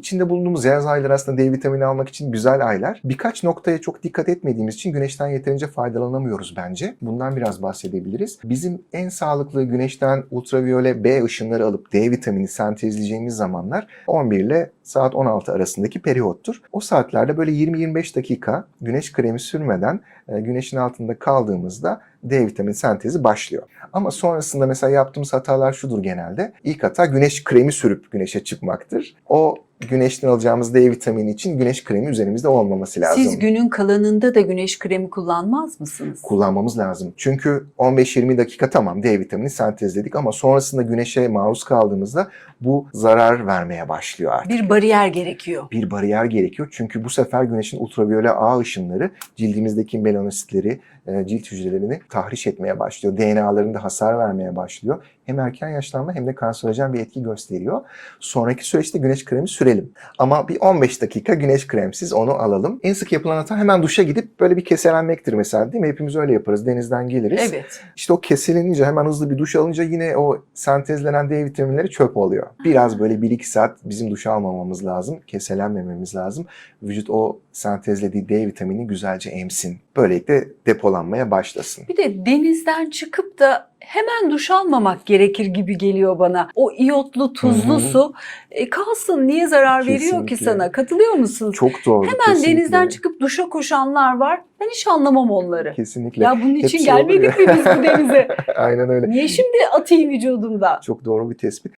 içinde bulunduğumuz yaz ayları aslında D vitamini almak için güzel aylar. Birkaç noktaya çok dikkat etmediğimiz için güneşten yeterince faydalanamıyoruz bence. Bundan biraz bahsedebiliriz. Bizim en sağlıklı güneşten ultraviyole B ışınları alıp D vitamini sentezleyeceğimiz zamanlar 11 ile saat 16 arasındaki periyottur. O saatlerde böyle 20-25 dakika güneş kremi sürmeden e, güneşin altında kaldığımızda D vitamini sentezi başlıyor. Ama sonrasında mesela yaptığımız hatalar şudur genelde. İlk hata güneş kremi sürüp güneşe çıkmaktır. O güneşten alacağımız D vitamini için güneş kremi üzerimizde olmaması lazım. Siz günün kalanında da güneş kremi kullanmaz mısınız? kullanmamız lazım. Çünkü 15-20 dakika tamam D vitamini sentezledik ama sonrasında güneşe maruz kaldığımızda bu zarar vermeye başlıyor artık. Bir bariyer gerekiyor. bir bariyer gerekiyor. Çünkü bu sefer güneşin ultraviyole A ışınları cildimizdeki melanositleri, e, cilt hücrelerini tahriş etmeye başlıyor. DNA'larında hasar vermeye başlıyor. Hem erken yaşlanma hem de kanserojen bir etki gösteriyor. Sonraki süreçte güneş kremi sürelim. Ama bir 15 dakika güneş kremsiz onu alalım. En sık yapılan hata hemen duşa gidip böyle bir keselenmektir mesela değil mi? Hepimiz öyle yaparız. Denizden geliriz. Evet. İşte o keselenince hemen hızlı bir duş alınca yine o sentezlenen D vitaminleri çöp oluyor. Biraz böyle 1-2 saat bizim duş almamamız lazım. Keselenmememiz lazım. Vücut o sentezlediği D vitamini güzelce emsin. Böylelikle depolanmaya başlasın. Bir de denizden çıkıp da hemen duş almamak gerekir gibi geliyor bana. O iyotlu, tuzlu Hı hı. su e, kalsın. Niye zarar veriyor ki Kesinlikle. sana? Katılıyor musunuz? Çok doğru. Hemen kesinlikle. denizden çıkıp duşa koşanlar var. Ben hiç anlamam onları. Kesinlikle. Ya bunun için Hepsi gelmedik mi biz bu denize? Aynen öyle. Niye şimdi atayım vücudumda? Çok doğru bir tespit.